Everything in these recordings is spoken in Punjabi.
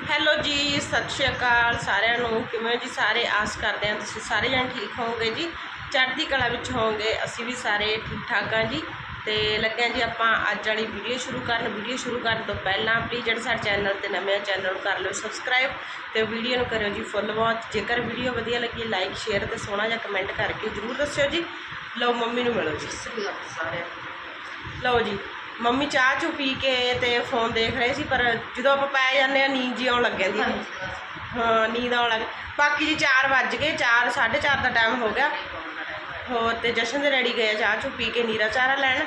ਹੈਲੋ ਜੀ ਸਤਿ ਸ਼੍ਰੀ ਅਕਾਲ ਸਾਰਿਆਂ ਨੂੰ। ਕਿਵੇਂ ਜੀ ਸਾਰੇ? ਆਸ ਕਰਦੇ ਹਾਂ ਤੁਸੀਂ ਸਾਰੇ ਜਣ ਠੀਕ ਹੋਵੋਗੇ ਜੀ। ਚੜ੍ਹਦੀ ਕਲਾ ਵਿੱਚ ਹੋਵੋਗੇ ਅਸੀਂ ਵੀ ਸਾਰੇ ਠੀਕ ਠਾਕ ਹਾਂ ਜੀ। ਤੇ ਲੱਗੇ ਹਾਂ ਜੀ ਆਪਾਂ ਅੱਜ ਵਾਲੀ ਵੀਡੀਓ ਸ਼ੁਰੂ ਕਰਨ। ਵੀਡੀਓ ਸ਼ੁਰੂ ਕਰਨ ਤੋਂ ਪਹਿਲਾਂ ਪਲੀਜ਼ ਜਿਹੜੇ ਸਾਡੇ ਚੈਨਲ ਤੇ ਨਵੇਂ ਚੈਨਲ ਨੂੰ ਕਰ ਲਿਓ ਸਬਸਕ੍ਰਾਈਬ ਤੇ ਵੀਡੀਓ ਨੂੰ ਕਰਿਓ ਜੀ ਫੁੱਲ ਵਾਚ ਜੇਕਰ ਵੀਡੀਓ ਵਧੀਆ ਲੱਗੀ ਲਾਈਕ ਸ਼ੇਅਰ ਤੇ ਸੋਹਣਾ ਜਿਹਾ ਕਮੈਂਟ ਕਰਕੇ ਜਰੂਰ ਦੱਸਿਓ ਜੀ। ਲਓ ਮੰਮੀ ਨੂੰ ਮਿਲੋ ਜੀ। ਸਾਰੇ ਲਓ ਜੀ। ਮੰਮੀ ਚਾਹ ਚੁ ਪੀ ਕੇ ਤੇ ਫੋਨ ਦੇਖ ਰਹੇ ਸੀ ਪਰ ਜਦੋਂ ਆਪਾਂ ਪੈ ਜਾਂਦੇ ਆ ਨੀਂਦ ਜੀ ਆਉਣ ਲੱਗ ਜਾਂਦੀ ਹੈ। ਹਾਂ ਨੀਂਦ ਆਉਣ ਲੱਗ ਬਾਕੀ ਜੀ 4 ਵੱਜ ਗਏ 4 4:30 ਦਾ ਟਾਈਮ ਹੋ ਗਿਆ। ਹੋਰ ਤੇ ਜਸ਼ਨ ਦੇ ਰੈਡੀ ਗਏ ਚਾਹ ਚੁ ਪੀ ਕੇ ਨੀਰਾ ਚਾਰਾ ਲੈਣ।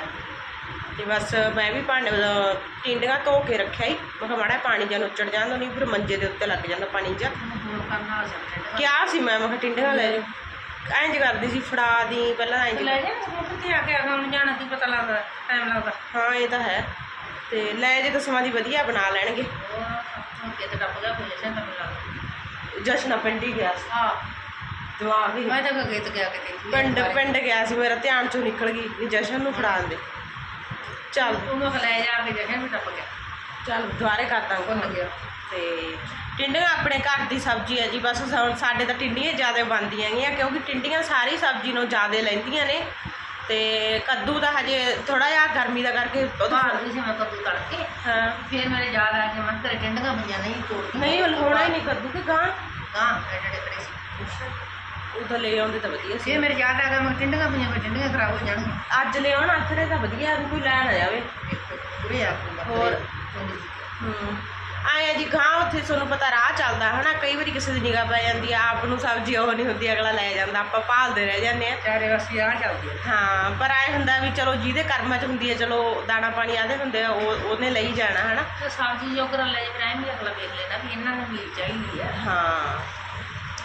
ਤੇ ਬਸ ਮੈਂ ਵੀ ਭਾਂਡੇ ਟਿੰਡੀਆਂ ਧੋ ਕੇ ਰੱਖਿਆ ਹੀ ਮੈਂ ਕਿਹਾ ਮਾੜਾ ਪਾਣੀ ਜਾਂ ਉੱਚੜ ਜਾਂਦਾ ਨਹੀਂ ਫਿਰ ਮੰਜੇ ਦੇ ਉੱਤੇ ਲੱਗ ਜਾਂਦਾ ਪਾਣੀ ਜਾਂ ਕਿਹਾ ਸੀ ਮੈਂ ਮੈਂ ਕਿਹਾ ਟਿੰਡੀਆਂ ਲੈ ਜਾਓ। ਇੰਜ ਕਰਦੀ ਸੀ ਫੜਾ ਦੀ ਪਹਿਲਾਂ ਇੰਜ ਲੈ ਜਾ ਕਿੱਥੇ ਆ ਕੇ ਹੁਣ ਜਾਣਾ ਕੀ ਪਤਾ ਲੱਗਦਾ ਟਾਈਮ ਲੱਗਦਾ। ਹਾਂ ਇਹ ਤਾਂ ਹੈ। ਤੇ ਲੈ ਜੇ ਤਾਂ ਸਮਾਂ ਦੀ ਵਧੀਆ ਬਣਾ ਲੈਣਗੇ। ਕਿਤੇ ਟੱਪ ਗਿਆ ਕੋਈ ਜਸ਼ਨ ਤਾਂ ਮਿਲਾ ਜਸ਼ਨ ਪਿੰਡੀ ਗਿਆ ਸੀ। ਹਾਂ। ਦਿਮਾਗ ਹੀ। ਮੈਂ ਤਾਂ ਗੀਤ ਗਿਆ ਕਿਤੇ। ਪਿੰਡ ਪਿੰਡ ਗਿਆ ਸੀ ਮੇਰਾ ਧਿਆਨ ਚੋਂ ਨਿਕਲ ਗਈ ਵੀ ਜਸ਼ਨ ਨੂੰ ਫੜਾਉਣ ਦੇ। ਚੱਲ। ਉਹਨੂੰ ਲੈ ਜਾ ਕੇ ਜਸ਼ਨ ਵੀ ਟੱਪ ਗਿਆ। ਚੱਲ ਦੁਆਰੇ ਕਰ ਦਾਂਗੇ ਭੁੱਲ ਗਿਆ। ਤੇ ਟਿੰਡੀਆਂ ਆਪਣੇ ਘਰ ਦੀ ਸਬਜ਼ੀ ਹੈ ਜੀ ਬਸ ਹੁਣ ਸਾਡੇ ਤਾਂ ਟਿੰਡੀਆਂ ਜ਼ਿਆਦਾ ਬਣਦੀਆਂ ਹੈਗੀਆਂ ਕਿਉਂਕਿ ਟਿੰਡੀਆਂ ਸਾਰੀ ਸਬਜ਼ੀ ਨੂੰ ਜ਼ਿਆਦਾ ਲੈਂਦੀਆਂ ਨੇ ਤੇ ਕੱਦੂ ਦਾ ਹਜੇ ਥੋੜਾ ਜਿਹਾ ਗਰਮੀ ਦਾ ਕਰਕੇ ਬਾਹਰ ਵੀ ਸੀ ਮੈਂ ਕੱਦੂ ਤੜਕੇ। ਹਾਂ। ਫਿਰ ਮੇਰੇ ਯਾਦ ਆ ਗਿਆ ਮੈਂ ਘਰੇ ਟਿੰਡਗਾ ਪਈਆਂ ਨਹੀਂ ਤੋੜਦੀ ਨਹੀਂ ਹੁਣ ਹੋਣਾ ਹੀ ਨਹੀਂ ਕੱਦੂ ਕਿ ਗਾਂ। ਹਾਂ ਐਡੇ ਕਰੇ ਸੀ। ਉਦੋਂ ਲੈ ਆਉਂਦੇ ਤਾਂ ਵਧੀਆ ਸੀ। ਫਿਰ ਮੇਰੇ ਯਾਦ ਆ ਗਿਆ ਮੈਂ ਟਿੰਡਗਾ ਪਈਆਂ ਮੈਂ ਟਿੰਡਗਾ ਖਰਾਬ ਹੋ ਜਾਣਗੀਆਂ। ਅੱਜ ਲੈ ਆਉਣ ਆਖਰੇ ਤਾਂ ਵਧੀਆ ਕੋਈ ਲੈਣ ਆ ਜਾਵੇ। ਦੇਖੋ ਪੂਰੇ ਆ ਹੋਰ? ਹੂੰ। ਆਇਆ ਜੀ ਗਾਂ ਉੱਥੇ ਤੁਹਾਨੂੰ ਪਤਾ ਰਾਹ ਚੱਲਦਾ ਹਨਾ? ਕਈ ਵਾਰੀ ਕਿਸੇ ਦੀ ਨਿਗਾਹ ਪੈ ਜਾਂਦੀ ਆ ਆਪ ਨੂੰ ਸਬਜ਼ੀ ਉਹ ਨਹੀਂ ਹੁੰਦੀ ਅਗਲਾ ਲੈ ਜਾਂਦਾ ਆਪਾਂ ਭਾਲਦੇ ਰਹਿ ਜਾਂਦੇ ਆ। ਚਾਰੇ ਵਾਸੀ ਆ ਚੱਲਦੀ ਹੈ ਹਾਂ ਪਰ ਆਏ ਹੁੰਦਾ ਵੀ ਚਲੋ ਜਿਹਦੇ ਕਰਮਾਂ 'ਚ ਹੁੰਦੀ ਹੈ ਚਲੋ ਦਾਣਾ ਪਾਣੀ ਆਦੇ ਹੁੰਦੇ ਆ ਉਹ ਉਹਨੇ ਲਈ ਜਾਣਾ ਹਨਾ? ਤੇ ਸਬਜ਼ੀ ਜੋ ਕਰਨ ਲੈ ਫਿਰ ਐਵੇਂ ਅਗਲਾ ਵੇਖ ਲੈਣਾ ਵੀ ਇਹਨਾਂ ਨੂੰ ਮਿਲ ਚਾਹੀਦੀ ਆ। ਹਾਂ।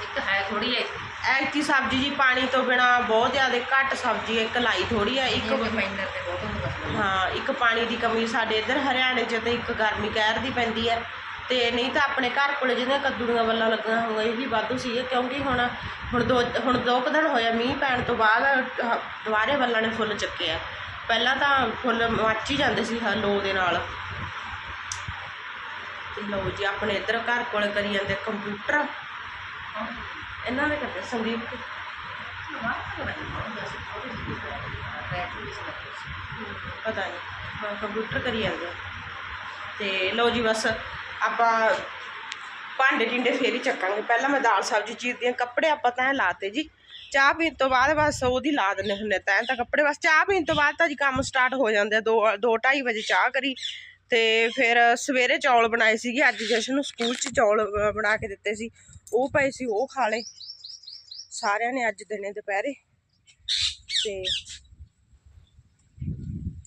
ਇੱਕ ਹੈ ਥੋੜੀ ਐ ਐਤੀ ਸਬਜ਼ੀ ਜੀ ਪਾਣੀ ਤੋਂ ਬਿਨਾ ਬਹੁਤ ਜ਼ਿਆਦਾ ਘੱਟ ਸਬਜ਼ੀ ਹੈ ਇੱਕ ਲਾਈ ਥੋੜੀ ਆ ਇੱਕ ਬਹੁਤ ਹਾਂ ਇੱਕ ਪਾਣੀ ਦੀ ਕਮੀ ਸਾਡੇ ਇੱਧਰ ਹਰਿਆਣੇ 'ਚ ਤੇ ਇੱਕ ਗਰਮੀ ਕਹਿਰ ਦੀ ਪੈਂਦੀ ਹੈ। ਤੇ ਨਹੀਂ ਤਾਂ ਆਪਣੇ ਘਰ ਕੋਲੇ ਜਿਹਨੇ ਕੱਦੂਆਂ ਵੱਲਾਂ ਲੱਗੀਆਂ ਹੋਈਆਂ ਇਹੀ ਵਾਧੂ ਸੀਗੇ ਕਿਉਂਕਿ ਹੁਣ ਹੁਣ ਦੋ ਹੁਣ ਦੋ ਕੁ ਦਿਨ ਹੋਇਆ ਮੀਂਹ ਪੈਣ ਤੋਂ ਬਾਅਦ ਆਹ ਦੁਬਾਰੇ ਵੱਲਾਂ ਨੇ ਫੁੱਲ ਚੱਕੇ ਆ। ਪਹਿਲਾਂ ਤਾਂ ਫੁੱਲ ਮੱਚ ਹੀ ਜਾਂਦੇ ਸੀ ਹਲੋ ਦੇ ਨਾਲ। ਤੇ ਲਓ ਜੀ ਆਪਣੇ ਇੱਧਰ ਘਰ ਕੋਲੇ ਕਰੀ ਜਾਂਦੇ ਕੰਪਿਊਟਰ। ਇਹਨਾਂ ਦੇ ਕਰਦੇ ਸੰਦੀਪ ਪਤਾ ਨਹੀਂ ਹਾਂ ਕੰਪਿਊਟਰ ਕਰੀ ਜਾਂਦੇ ਤੇ ਲਓ ਜੀ ਬਸ, ਆਪਾਂ ਭਾਂਡੇ ਟਿੰਡੇ ਫੇਰ ਹੀ ਚੱਕਾਂਗੇ। ਪਹਿਲਾਂ ਮੈਂ ਦਾਲ ਸਬਜ਼ੀ ਚੀਰਦੀ ਹਾਂ, ਕੱਪੜੇ ਆਪਾਂ ਤਾਂ ਲਾਤੇ ਜੀ। ਚਾਹ ਪੀਣ ਤੋਂ ਬਾਅਦ ਬਸ ਉਹਦੀ ਲਾ ਦਿੰਦੇ ਹੁੰਦੇ ਤੈਂ ਤਾਂ ਕੱਪੜੇ। ਬਸ ਚਾਹ ਪੀਣ ਤੋਂ ਬਾਅਦ ਤਾਂ ਜੀ ਕੰਮ ਸਟਾਰਟ ਹੋ ਜਾਂਦੇ ਆ 2 ਦੋ 2:30 ਵਜੇ ਚਾਹ ਕਰੀ। ਤੇ ਫਿਰ ਸਵੇਰੇ ਚੌਲ ਬਣਾਏ ਸੀਗੇ, ਅੱਜ ਜਸ਼ਨ ਨੂੰ ਸਕੂਲ 'ਚ ਚੌਲ ਬਣਾ ਕੇ ਦਿੱਤੇ ਸੀ। ਉਹ ਪਏ ਸੀ, ਉਹ ਖਾ ਲਏ। ਸਾਰਿਆਂ ਨੇ ਅੱਜ ਦਿਨੇ ਦੁਪਹਿਰੇ। ਤੇ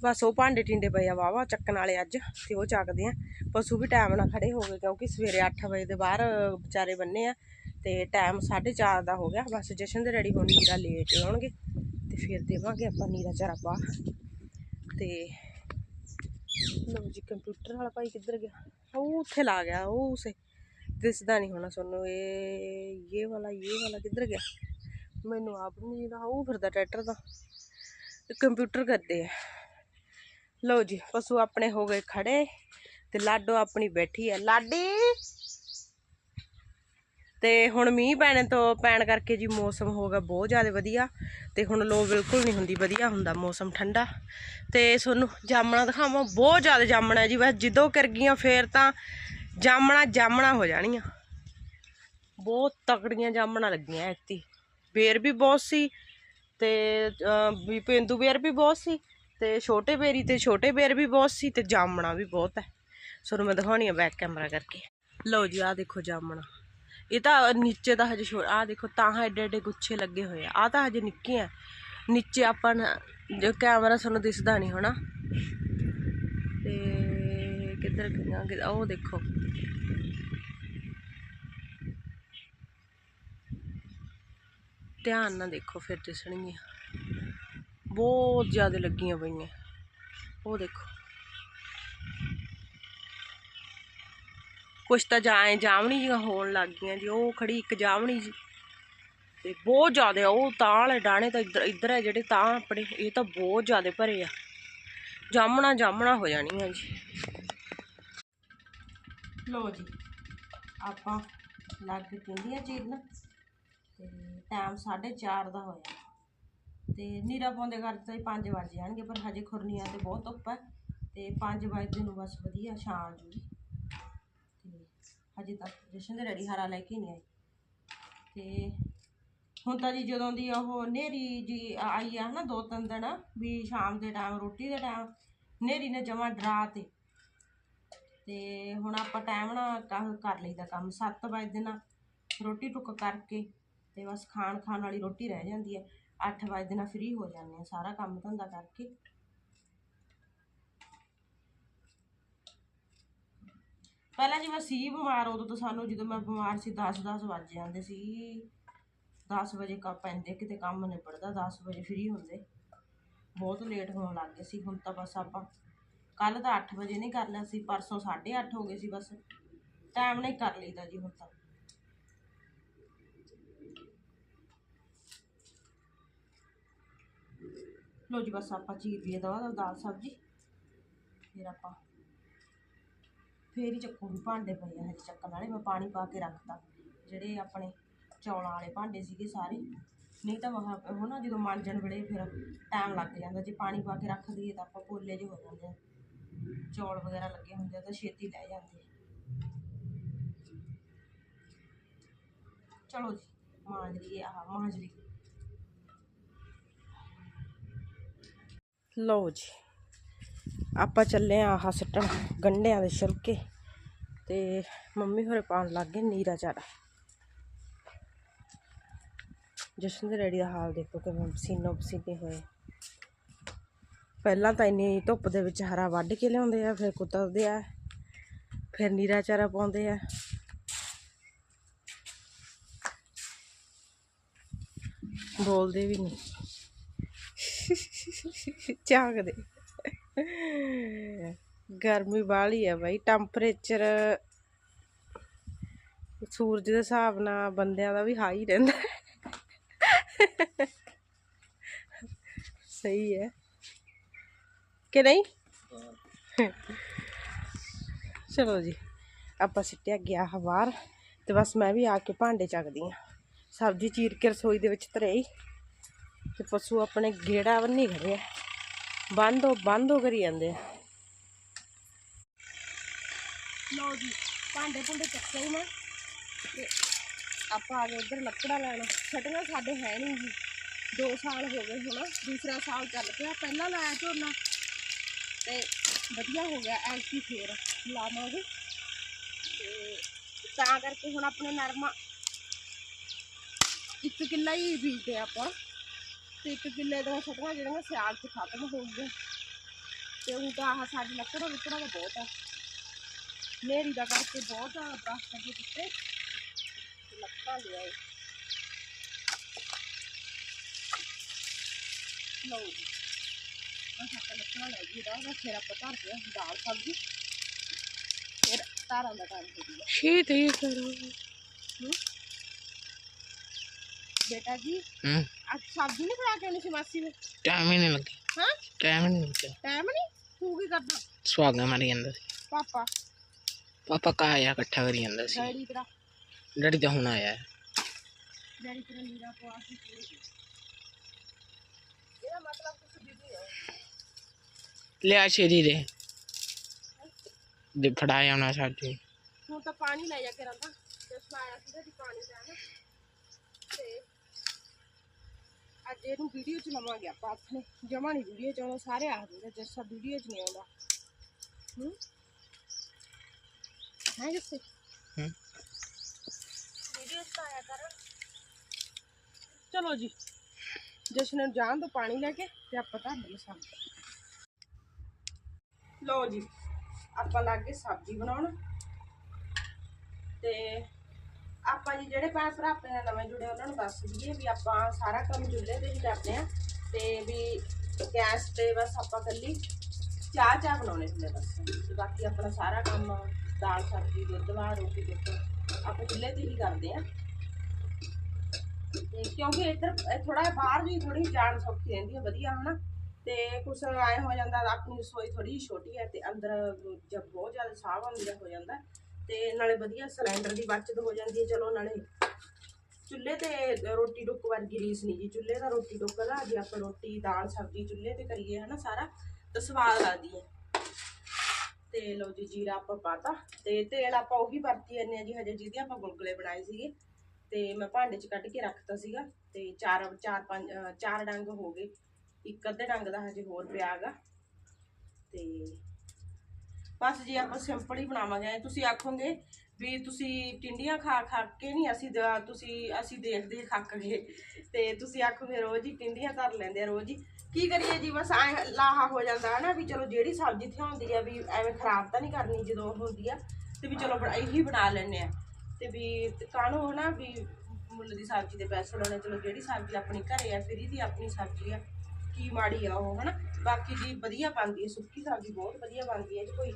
ਬਸ ਉਹ ਭਾਂਡੇ ਟਿੰਡੇ ਪਏ ਆ ਵਾਵਾ ਚੱਕਣ ਵਾਲੇ ਅੱਜ, ਤੇ ਉਹ ਚੱਕਦੇ ਆ। ਪਸ਼ੂ ਵੀ ਟਾਈਮ ਨਾਲ ਖੜੇ ਹੋ ਗਏ, ਕਿਉਂਕਿ ਸਵੇਰੇ 8 ਵਜੇ ਦੇ ਬਾਹਰ ਵਿਚਾਰੇ ਬੰਨੇ ਆ, ਤੇ ਟਾਈਮ 4:30 ਦਾ ਹੋ ਗਿਆ। ਬਸ ਜਸ਼ਨ ਦੇ ਰੈਡੀ ਹੋਣ ਨੀਰਾ ਲੇਟ ਆਉਣਗੇ। ਤੇ ਫਿਰ ਦੇਵਾਂਗੇ ਆਪਾਂ ਨੀਰਾ ਚਾਰਾ ਪਾ ਤੇ ਲਓ ਜੀ, ਕੰਪਿਊਟਰ ਵਾਲਾ ਭਾਈ ਕਿੱਧਰ ਗਿਆ? ਉਹ ਉੱਥੇ ਲਾ ਗਿਆ, ਉਹ ਉਸੇ। ਦਿਸਦਾ ਨਹੀਂ ਹੋਣਾ ਤੁਹਾਨੂੰ ਇਹ ਇਹ ਵਾਲਾ ਇਹ ਵਾਲਾ ਕਿੱਧਰ ਗਿਆ? ਮੈਨੂੰ ਆਪ ਨਹੀਂ ਦਾ ਉਹ ਫਿਰਦਾ ਟਰੈਕਟਰ ਦਾ ਕੰਪਿਊਟਰ ਕਰਦੇ ਆ। ਲਓ ਜੀ, ਪਸ਼ੂ ਆਪਣੇ ਹੋ ਗਏ ਖੜੇ ਤੇ ਲਾਡੋ ਆਪਣੀ ਬੈਠੀ ਹੈ ਲਾਡੀ! ਤੇ ਹੁਣ ਮੀਂਹ ਪੈਣੇ ਤੋਂ, ਪੈਣ ਕਰਕੇ ਜੀ ਮੌਸਮ ਹੋ ਗਿਆ ਬਹੁਤ ਜ਼ਿਆਦਾ ਵਧੀਆ ਤੇ ਹੁਣ ਲੋ ਬਿਲਕੁਲ ਨਹੀਂ ਹੁੰਦੀ ਵਧੀਆ ਹੁੰਦਾ ਮੌਸਮ ਠੰਡਾ। ਤੇ ਤੁਹਾਨੂੰ ਜਾਮਣਾ ਦਿਖਾਵਾਂ, ਬਹੁਤ ਜ਼ਿਆਦਾ ਜਾਮਣਾ ਜੀ, ਬਸ ਜਦੋਂ ਕਰ ਗਈਆਂ ਫੇਰ ਤਾਂ ਜਾਮਣਾ ਜਾਮਣਾ ਹੋ ਜਾਣੀਆਂ। ਬਹੁਤ ਤਕੜੀਆਂ ਜਾਮਣਾ ਲੱਗੀਆਂ ਐਤੀ ਬੇਰ ਵੀ ਬਹੁਤ ਸੀ ਤੇ ਵੀ ਪੇਂਦੂ ਬੇਰ ਵੀ ਬਹੁਤ ਸੀ ਤੇ ਛੋਟੇ ਬੇਰੀ ਤੇ ਛੋਟੇ ਬੇਰ ਵੀ ਬਹੁਤ ਸੀ ਤੇ ਜਾਮਣਾ ਵੀ ਬਹੁਤ ਹੈ। ਤੁਹਾਨੂੰ ਮੈਂ ਦਿਖਾਉਣੀ ਆ ਬੈਕ ਕੈਮਰਾ ਕਰਕੇ। ਲਓ ਜੀ, ਆਹ ਦੇਖੋ ਜਾਮਣਾ। ਇਹ ਤਾਂ ਨੀਚੇ ਦਾ ਹਜੇ ਛੋ ਆਹ ਦੇਖੋ, ਤਾਂ ਐਡੇ ਐਡੇ ਗੁੱਛੇ ਲੱਗੇ ਹੋਏ ਆ। ਆਹ ਤਾਂ ਹਜੇ ਨਿੱਕੇ ਨਿੱਕੀਆਂ ਨੀਚੇ ਆਪਾਂ ਜੋ ਕੈਮਰਾ ਸਾਨੂੰ ਦਿਸਦਾ ਨਹੀਂ ਹੋਣਾ। ਤੇ ਕਿੱਧਰ ਗਈਆਂ? ਕਿ- ਉਹ ਦੇਖੋ। ਧਿਆਨ ਨਾਲ ਦੇਖੋ ਫਿਰ ਦਿਸਣਗੀਆਂ। ਬਹੁਤ ਜ਼ਿਆਦਾ ਲੱਗੀਆਂ ਪਈਆਂ। ਉਹ ਦੇਖੋ। ਕੁਛ ਤਾਂ ਜਾਏ ਜਾਵਣੀ ਜਿਹੀਆਂ ਹੋਣ ਲੱਗ ਗਈਆਂ ਜੀ, ਉਹ ਖੜੀ ਇੱਕ ਜਾਵਣੀ ਜੀ। ਤੇ ਬਹੁਤ ਜ਼ਿਆਦਾ ਉਹ ਤਾਂ ਵਾਲੇ ਡਾਣੇ ਤਾਂ ਇੱਧਰ ਇੱਧਰ ਹੈ ਜਿਹੜੇ ਤਾਂ ਆਪਣੇ, ਇਹ ਤਾਂ ਬਹੁਤ ਜ਼ਿਆਦਾ ਭਰੇ ਆ। ਜਾਮਣਾ ਜਾਮਣਾ ਹੋ ਜਾਣੀਆਂ ਜੀ। ਲਓ ਜੀ, ਆਪਾਂ ਲੱਗ ਕੇ ਕਿੰਦੀਆਂ ਚੀਰਨ। ਤੇ ਟਾਈਮ 4:30 ਦਾ ਹੋਇਆ। ਤੇ ਨੀਰਾ ਪਾਉਂਦੇ ਕਰ ਤਾਂ 5 ਵਜ ਜਾਣਗੇ, ਪਰ ਹਜੇ ਖੁਰਨੀਆਂ ਤੇ ਬਹੁਤ ਧੁੱਪ ਹੈ ਤੇ 5 ਵਜੇ ਨੂੰ ਬਸ ਵਧੀਆ ਛਾਂ ਆ ਜੂਗੀ ਹਜੇ ਤੱਕ ਜਸ਼ਨ ਦੇ ਡੈਡੀ ਹਾਰਾ ਲੈ ਕੇ ਨਹੀਂ ਆਏ। ਤੇ ਹੁਣ ਤਾਂ ਜੀ ਜਦੋਂ ਦੀ ਉਹ ਨੇਰੀ ਜੀ ਆਈ ਆ ਨਾ ਦੋ ਤਿੰਨ ਦਿਨ, ਵੀ ਸ਼ਾਮ ਦੇ ਟਾਈਮ ਰੋਟੀ ਦੇ ਟਾਈਮ ਨੇਰੀ ਨੇ ਜਮਾ ਡਰਾ ਤੇ। ਤੇ ਹੁਣ ਆਪਾਂ ਟਾਈਮ ਨਾ ਕ- ਕਰ ਲਈਦਾ ਕੰਮ 7 ਵਜੇ ਨਾਲ ਰੋਟੀ ਟੁੱਕ ਕਰਕੇ ਤੇ ਬਸ ਖਾਣ ਖਾਣ ਵਾਲੀ ਰੋਟੀ ਰਹਿ ਜਾਂਦੀ ਹੈ। 8 ਵਜੇ ਨਾਲ ਫ੍ਰੀ ਹੋ ਜਾਂਦੇ ਆ ਸਾਰਾ ਕੰਮ ਧੰਦਾ ਕਰਕੇ। ਪਹਿਲਾਂ ਜੀ ਮੈਂ ਸੀ ਬਿਮਾਰ, ਉਦੋਂ ਤਾਂ ਸਾਨੂੰ ਜਦੋਂ ਮੈਂ ਬਿਮਾਰ ਸੀ 10 10 ਵੱਜ ਜਾਂਦੇ ਸੀ। 10 ਵਜੇ ਕਾ ਪੈਂਦੇ, ਕਿਤੇ ਕੰਮ ਨਿਬੜਦਾ 10 ਵਜੇ ਫ੍ਰੀ ਹੁੰਦੇ। ਬਹੁਤ ਲੇਟ ਹੋਣ ਲੱਗ ਗਏ ਸੀ, ਹੁਣ ਤਾਂ ਬਸ ਆਪਾਂ ਕੱਲ ਤਾਂ 8 ਵਜੇ ਨਹੀਂ ਕਰ ਲਿਆ ਸੀ, ਪਰਸੋਂ 8:30 ਹੋ ਗਏ ਸੀ ਬਸ। ਟਾਈਮ ਨਹੀਂ ਕਰ ਲਈਦਾ ਜੀ ਹੁਣ ਤਾਂ। ਲੋ ਜੀ ਬਸ ਆਪਾਂ ਚੀਰ ਲਈਏ ਦਵਾ ਦਾਲ ਸਬਜ਼ੀ। ਫਿਰ ਆਪਾਂ ਫੇਰ ਹੀ ਚੱਕੂਗੀ ਭਾਂਡੇ ਪਏ ਆ ਹਜੇ ਚੱਕਣ ਵਾਲੇ, ਮੈਂ ਪਾਣੀ ਪਾ ਕੇ ਰੱਖਤਾ। ਜਿਹੜੇ ਆਪਣੇ ਚੌਲਾਂ ਵਾਲੇ ਭਾਂਡੇ ਸੀਗੇ ਸਾਰੇ, ਨਹੀਂ ਤਾਂ ਮਹਾ ਉਹ ਨਾ ਜਦੋਂ ਮਾਂਜਣ ਵੇਲੇ ਫਿਰ ਟਾਈਮ ਲੱਗ ਜਾਂਦਾ। ਜੇ ਪਾਣੀ ਪਾ ਕੇ ਰੱਖ ਦਈਏ ਤਾਂ ਆਪਾਂ ਪੋਲੇ ਜਿਹੇ ਹੋ ਜਾਂਦੇ ਆ। ਚੌਲ ਵਗੈਰਾ ਲੱਗੇ ਹੁੰਦੇ ਆ ਤਾਂ ਛੇਤੀ ਲੈ ਜਾਂਦੇ ਆ। ਚਲੋ ਜੀ, ਮਾਂਜ ਲਈਏ ਆਹ, ਮਾਂਜ ਲਈ। ਲਓ ਜੀ। ਆਪਾਂ ਚੱਲੇ ਆ ਆਹ ਸਿੱਟਣ ਗੰਢਿਆਂ ਦੇ ਛਿਲਕੇ ਤੇ ਮੰਮੀ ਹੋਰੇ ਪਾਉਣ ਲੱਗ ਗਏ ਨੀਰਾ ਚਾਰਾ। ਜਸ਼ਨ ਦੇ ਰੈਡੀ ਦਾ ਹਾਲ ਦੇਖੋ ਕਿਵੇਂ ਪਸੀਨੋ ਪਸੀਨੇ ਹੋਏ। ਪਹਿਲਾਂ ਤਾਂ ਇੰਨੀ ਧੁੱਪ ਦੇ ਵਿੱਚ ਹਰਾ ਵੱਢ ਕੇ ਲਿਆਉਂਦੇ ਆ, ਫਿਰ ਕੁਤਰਦੇ ਆ, ਫਿਰ ਨੀਰਾ ਚਾਰਾ ਪਾਉਂਦੇ ਆ। ਬੋਲਦੇ ਵੀ ਨਹੀਂ। ਝਾਕਦੇ ਗਰਮੀ ਬਾਹਲੀ ਆ ਬਾਈ। ਟੈਂਪਰੇਚਰ ਸੂਰਜ ਦੇ ਹਿਸਾਬ ਨਾਲ ਬੰਦਿਆਂ ਦਾ ਵੀ ਹਾਈ ਰਹਿੰਦਾ। ਸਹੀ ਹੈ। ਕਿ ਨਹੀਂ? ਚਲੋ ਜੀ, ਆਪਾਂ ਸਿੱਟਿਆ ਗਿਆ ਹ ਬਾਹਰ ਤੇ ਬਸ ਮੈਂ ਵੀ ਆ ਕੇ ਭਾਂਡੇ ਚੱਕਦੀ ਆ ਸਬਜ਼ੀ ਚੀਰ ਕੇ ਰਸੋਈ ਦੇ ਵਿੱਚ ਧਰੇਈ ਤੇ ਪਸ਼ੂ ਆਪਣੇ ਗੇੜਾ ਬੰਨੀ ਖੜੇ ਆ। ਬੰਦ ਹੋ ਬੰਦ ਹੋ ਕਰੀ ਜਾਂਦੇ ਲਓ ਜੀ, ਭਾਂਡੇ ਭੁੰਡੇ ਚੱਕੇ ਹੀ ਮੈਂ ਤੇ ਆਪਾਂ ਆ ਗਏ ਇੱਧਰ ਲੱਕੜਾ ਲੈਣ। ਛਟੀਆਂ ਸਾਡੇ ਹੈ ਨਹੀਂ ਜੀ। 2 ਸਾਲ ਹੋ ਗਏ ਹੁਣ, ਦੂਸਰਾ ਸਾਲ ਚੱਲ ਪਿਆ। ਪਹਿਲਾਂ ਲਾਇਆ ਝੋਨਾ ਤੇ ਵਧੀਆ ਹੋ ਗਿਆ ਐਲਸੀ ਫੇਰ ਲਾਵਾਂਗੇ। ਤੇ ਤਾਂ ਕਰਕੇ ਹੁਣ ਆਪਣੇ ਨਰਮਾ ਇੱਕ ਕਿੱਲਾ ਹੀ ਬੀਜਦੇ ਆਪਾਂ। ਤੇ ਇੱਕ ਕਿੱਲੇ ਦੀਆਂ ਛਟੀਆਂ ਜਿਹੜੀਆਂ ਸਿਆਲ 'ਚ ਖਤਮ ਹੋ ਗਈਆਂ ਤੇ ਉਹ ਤਾਂ ਆਹ ਸਾਡੀ ਲੱਕੜਾਂ ਲੁੱਕੜਾਂ ਦਾ ਬਹੁਤ ਆ। ਨੇਰੀ ਦਾ ਕਰਕੇ ਬਹੁਤ ਆ ਦਸ ਦੇ ਕਿਤੇ ਲੱਕੜਾਂ ਲਿਆਏ ਲਓ ਜੀ। ਬਸ ਆਪਾਂ ਲੱਕੜਾਂ ਲੈ ਗਈ ਦਾ ਬਸ ਫਿਰ ਆਪਾਂ ਧਰਦੇ ਆ ਦਾਲ ਸਬਜ਼ੀ ਫਿਰ ਤਾਰਾਂ ਦਾ ਟਾਈਮ ਹੋ ਗਿਆ ਛੇਤੀ ਕਰੋ ਹੂੰ? ਬੇਟਾ ਜੀ ਹੂੰ ਅੱਜ ਸਬਜ਼ੀ ਨਹੀਂ ਬਣਾ ਕੇ ਆਉਣੀ ਸੀ ਮਾਸੀ ਨੇ ਟਾਈਮ ਹੀ ਨਹੀਂ ਲੱਗਿਆ ਹਾਂ ਟਾਈਮ ਹੀ ਨਹੀਂ ਲੱਗਿਆ ਟਾਈਮ ਨਹੀਂ ਤੂੰ ਕੀ ਕਰਦਾ ਸੁਹਾਗਾ ਮਾਰੀ ਜਾਂਦਾ ਸੀ ਪਾਪਾ ਪਾਪਾ ਕਾ ਆਇਆ ਇਕੱਠਾ ਕਰੀ ਜਾਂਦਾ ਸੀ ਡੈਡੀ ਤੇਰਾ ਡੈਡੀ ਤਾਂ ਹੁਣ ਆਇਆ ਹੈ। ਡੈਡੀ ਤੇਰਾ ਨੀਰਾ ਪਵਾ ਕੇ ਚਲੇ ਗਏ ਇਹਦਾ ਮਤਲਬ ਤੁਸੀਂ ਬਿਜ਼ੀ ਹੋ ਲਿਆ ਛੇਰੀ ਦੇ ਅੱਜ ਇਹਨੂੰ ਵੀਡੀਓ ਚ ਲਵਾਂਗੇ ਆਪਾਂ ਆਪਣੇ ਜਮਾ ਨਹੀਂ ਵੀਡੀਓ ਚ ਆਉਂਦਾ ਸਾਰੇ ਆਖਦੇ ਨੇ ਜੱਸਾ ਵੀਡੀਓ ਚ ਨਹੀਂ ਆਉਂਦਾ। ਹੂੰ? ਹੈ ਜੱਸੇ? ਹੂੰ। ਵੀਡੀਓ ਚ ਤਾਂ ਆਇਆ ਕਰ। ਚਲੋ ਜੀ ਜਸ਼ਨ ਨੂੰ ਜਾਣ ਤੋਂ ਪਾਣੀ ਲੈ ਕੇ ਤੇ ਆਪਾਂ ਧਰ ਲਈਏ ਸਬਜ਼ੀ ਲਓ ਜੀ ਆਪਾਂ ਲੱਗ ਗਏ ਸਬਜ਼ੀ ਬਣਾਉਣ। ਤੇ ਆਪਾਂ ਜੀ ਜਿਹੜੇ ਭੈਣ ਭਰਾ ਆਪਣੇ ਨਾਲ ਨਵੇਂ ਜੁੜੇ, ਉਹਨਾਂ ਨੂੰ ਦੱਸ ਦਈਏ ਵੀ ਆਪਾਂ ਸਾਰਾ ਕੰਮ ਚੁੱਲ੍ਹੇ ਤੇ ਹੀ ਕਰਦੇ ਆ ਤੇ ਵੀ ਗੈਸ ਤੇ ਬਸ ਆਪਾਂ ਕੱਲੀ ਚਾਹ ਚਾਹ ਬਣਾਉਣੇ ਹੁੰਦੇ ਬਸ। ਬਾਕੀ ਆਪਣਾ ਸਾਰਾ ਕੰਮ ਦਾਲ, ਸਬਜ਼ੀ, ਦੁੱਧ ਵਾਹ ਰੋਟੀ, ਦੁੱਧ ਆਪਾਂ ਚੁੱਲ੍ਹੇ ਤੇ ਹੀ ਕਰਦੇ ਆ ਤੇ ਕਿਉਂਕਿ ਇੱਧਰ ਥੋੜਾ ਬਾਹਰ ਵੀ ਥੋੜੀ ਜਾਣ ਸੌਖੀ ਰਹਿੰਦੀ ਹੈ ਵਧੀਆ ਹਨਾ। ਤੇ ਕੁਛ ਆਏ ਹੋ ਜਾਂਦਾ ਆਪਣੀ ਰਸੋਈ ਥੋੜੀ ਜਿਹੀ ਛੋਟੀ ਹੈ ਤੇ ਅੰਦਰ ਜਦ ਬਹੁਤ ਜ਼ਿਆਦਾ ਸਾਹ ਬੰਦ ਹੋ ਜਾਂਦਾ। ਤੇ ਨਾਲੇ ਵਧੀਆ ਸਿਲੰਡਰ ਦੀ ਬਚਤ ਹੋ ਜਾਂਦੀ ਹੈ, ਚਲੋ ਨਾਲੇ ਚੁੱਲ੍ਹੇ ਤੇ ਰੋਟੀ ਟੁੱਕ ਵਰਗੀ ਰੀਸ ਨਹੀਂ ਜੀ, ਚੁੱਲ੍ਹੇ ਦਾ ਰੋਟੀ ਟੁੱਕ ਦਾ ਜੇ ਆਪਾਂ ਰੋਟੀ, ਦਾਲ, ਸਬਜ਼ੀ ਚੁੱਲ੍ਹੇ ਤੇ ਕਰੀਏ ਹਨਾ ਸਾਰਾ, ਤਾਂ ਸਵਾਦ ਲੱਗਦੀ ਹੈ। ਤੇ ਲਓ ਜੀ, ਜੀਰਾ ਆਪਾਂ ਪਾਤਾ, ਤੇ ਤੇਲ ਆਪਾਂ ਉਹੀ ਵਰਤੀ ਜਾਂਦੇ ਆ ਜੀ, ਹਜੇ ਜਿਹਦੇ ਆਪਾਂ ਗੁਲਗੁਲੇ ਬਣਾਏ ਸੀਗੇ। ਤੇ ਮੈਂ ਭਾਂਡੇ 'ਚ ਕੱਢ ਕੇ ਰੱਖਤਾ ਸੀਗਾ, ਤੇ ਚਾਰ ਚਾਰ, ਪੰਜ, ਚਾਰ ਡੰਗ ਹੋ ਗਏ, ਇੱਕ ਅੱਧੇ ਡੰਗ ਦਾ ਹਜੇ ਹੋਰ ਪਿਆ ਗਾ ਤੇ ਬਸ ਜੀ ਆਪਾਂ ਸਿੰਪਲ ਹੀ ਬਣਾਵਾਂਗੇ ਤੁਸੀਂ ਆਖੋਗੇ ਵੀ ਤੁਸੀਂ ਟਿੰਡੀਆਂ ਖਾ ਖਾ ਕੇ ਨਹੀਂ ਅਸੀਂ ਤੁਸੀਂ, ਅਸੀਂ ਦੇਖਦੇ ਖੱਕ ਗਏ ਤੇ ਤੁਸੀਂ ਆਖੋਗੇ ਰੋਜ਼ ਹੀ ਟਿੰਡੀਆਂ ਧਰ ਲੈਂਦੇ ਆ ਰੋਜ਼ ਹੀ। ਕੀ ਕਰੀਏ ਜੀ, ਬਸ ਐ ਲਾਹਾ ਹੋ ਜਾਂਦਾ ਹੈ ਨਾ ਵੀ ਚਲੋ ਜਿਹੜੀ ਸਬਜ਼ੀ ਥਿਆਉਂਦੀ ਆ ਵੀ ਐਵੇਂ ਖਰਾਬ ਤਾਂ ਨਹੀਂ ਕਰਨੀ ਜਦੋਂ ਹੁੰਦੀ ਆ, ਤੇ ਵੀ ਚਲੋ ਇਹੀ ਬਣਾ ਲੈਂਦੇ ਆ। ਤੇ ਵੀ ਕਾਹਨੂੰ ਨਾ ਵੀ ਮੁੱਲ ਦੀ ਸਬਜ਼ੀ ਦੇ ਪੈਸੇ ਲਾਉਣੇ ਚਲੋ ਜਿਹੜੀ ਸਬਜ਼ੀ ਆਪਣੀ ਘਰੇ ਆ, ਫਰੀ ਦੀ ਆਪਣੀ ਸਬਜ਼ੀ ਆ। ਕੀ ਮਾੜੀ ਆ ਉਹ, ਹਨਾ? ਬਾਕੀ ਜੀ ਵਧੀਆ ਬਣਦੀ ਹੈ, ਸੁੱਕੀ ਸਬਜ਼ੀ ਬਹੁਤ ਵਧੀਆ ਬਣਦੀ ਹੈ ਜੀ ਕੋਈ।